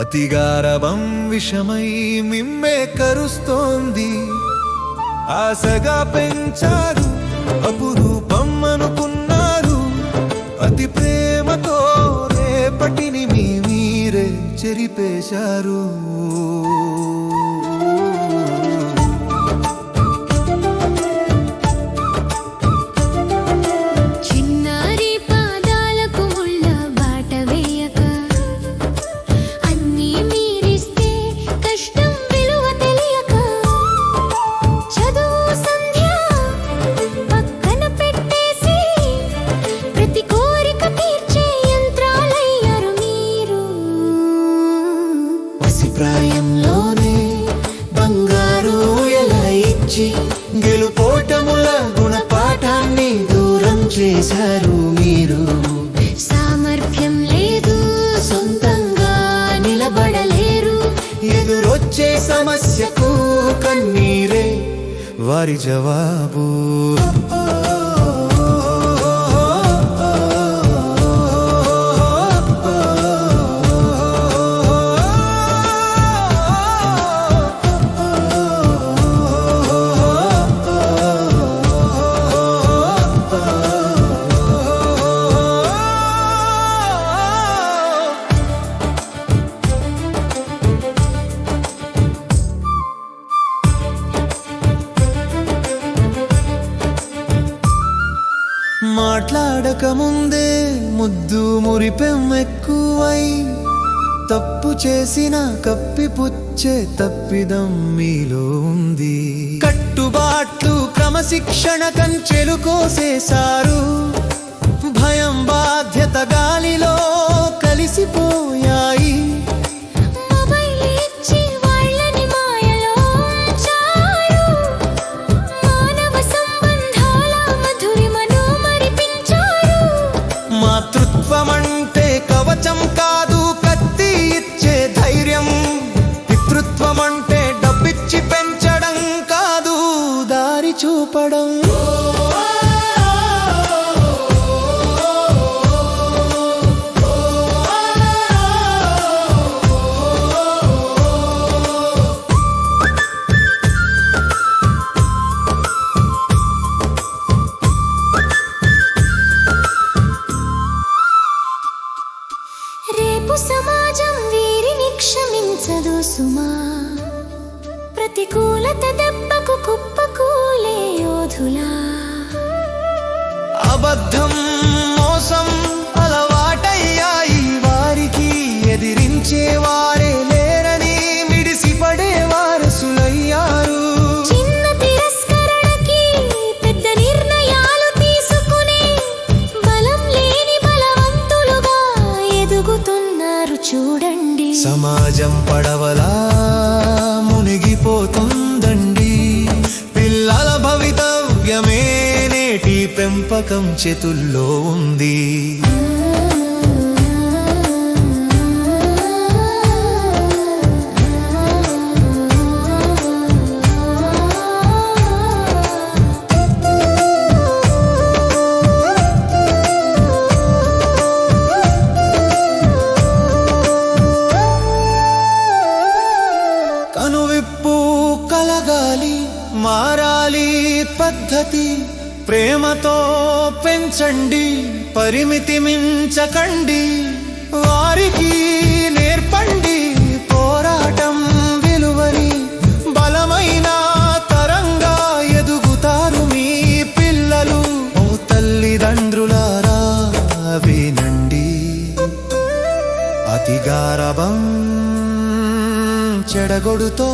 అతిగారవం విషమై మిమ్మే కరుస్తోంది. ఆశగా పెంచారు అపురూపం అనుకున్నారు. అతి ప్రేమతో రేపటిని మీ మీరే చెరిపేశారు. ప్రతి కోరిక తీర్చే యంత్రాలయ్యారు మీరు. పసిప్రాయంలోనే బంగారు ఎలా ఇచ్చి గెలుపోటముల గుణపాఠాన్ని దూరం చేశారు మీరు. సామర్థ్యం లేదు సొంతంగా నిలబడలేరు. ఎదురొచ్చే సమస్యకు కన్నీరే వారి జవాబు. మాట్లాడక ముందే ముద్దు మురిపెం ఎక్కువై తప్పు చేసిన కప్పిపుచ్చే తప్పిదం మీలో ఉంది. కట్టుబాట్లు క్రమశిక్షణ కంచెలు కోసేశారు భయం బాధ్యత గాలిలో చూపడం. సమాజం వీరిని క్షమించదు సుమా. ప్రతికూలత దెబ్బకు కుప్ప అబద్ధం మోసం అలవాటయ్యాయి వారికి. ఎదిరించే వారే లేరని మిడిసిపడే వారసులయ్యారు. చిన్న తిరస్కరణకి పెద్ద నిర్ణయాలు తీసుకునే బలం లేని బలవంతులుగా ఎదుగుతున్నారు చూడండి. సమాజం పడవలా మునిగిపోతుందండి పెంపకం చేతుల్లో ఉంది. కనువిప్పు కలగాలి మారాలి పద్ధతి. ప్రేమతో పెంచండి పరిమితి మించకండి వారికి నేర్పండి పోరాటం విలువని బలమైన తరంగా ఎదుగుతారు మీ పిల్లలు. ఓ తల్లిదండ్రులారా వినండి. అతిగారభం చెడగొడుతో